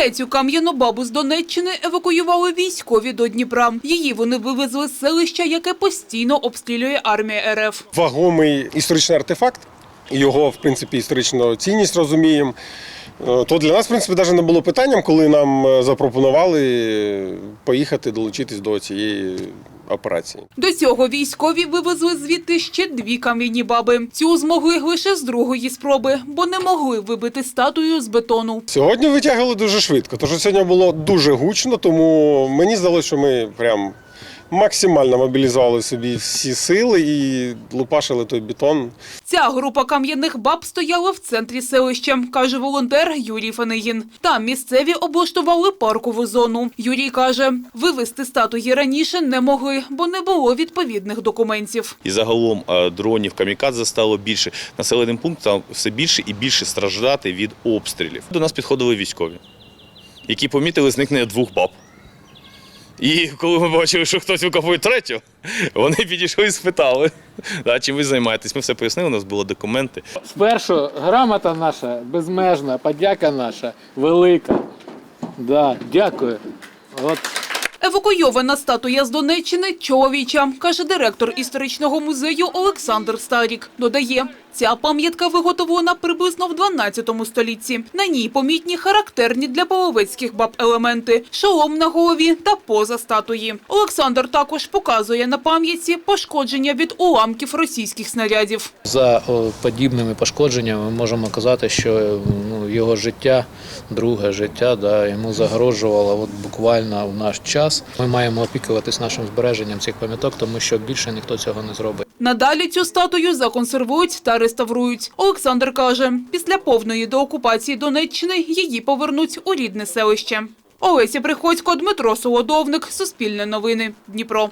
Третю кам'яну бабу з Донеччини евакуювали військові до Дніпра. Її вони вивезли з селища, яке постійно обстрілює армія РФ. вагомий історичний артефакт. Його, в принципі, історичну цінність розуміємо. Е, То для нас, в принципі, навіть не було питанням, коли нам е, запропонували поїхати долучитись до цієї операції. До цього військові вивезли звідти ще дві кам'яні баби. Цю змогли лише з другої спроби, бо не могли вибити статую з бетону. Сьогодні витягували дуже швидко, тож сьогодні було дуже гучно, тому мені здалося, що ми прям максимально мобілізували собі всі сили і лупашили той бетон. Ця група кам'яних баб стояла в центрі селища, каже волонтер Юрій Фанигін. Там місцеві облаштували паркову зону. Юрій каже, вивезти статуї раніше не могли, бо не було відповідних документів. І загалом е, дронів камікадзе стало більше. Населеним пунктам все більше і більше страждати від обстрілів. До нас підходили військові, які помітили зникнення двох баб. І коли ми бачили, що хтось викопує третю, вони підійшли і спитали, «А чим ви займаєтесь. Ми все пояснили, у нас були документи. Спершу грамота наша безмежна, подяка наша велика. Да, дякую. От Евакуйована статуя з Донеччини чоловіча, каже директор історичного музею Олександр Старік. Додає, ця пам'ятка виготовлена приблизно в 12 столітті. На ній помітні характерні для половецьких баб елементи – шолом на голові та поза статуї. Олександр також показує на пам'ятці пошкодження від уламків російських снарядів. за подібними пошкодженнями ми можемо казати, що ну, його життя, друге життя, да, йому загрожувало от буквально в наш час. Ми маємо опікуватись нашим збереженням цих пам'яток, тому що більше ніхто цього не зробить. Надалі цю статую законсервують та реставрують. Олександр каже, після повної деокупації Донеччини її повернуть у рідне селище. Олеся Приходько, Дмитро Солодовник, Суспільне новини, Дніпро.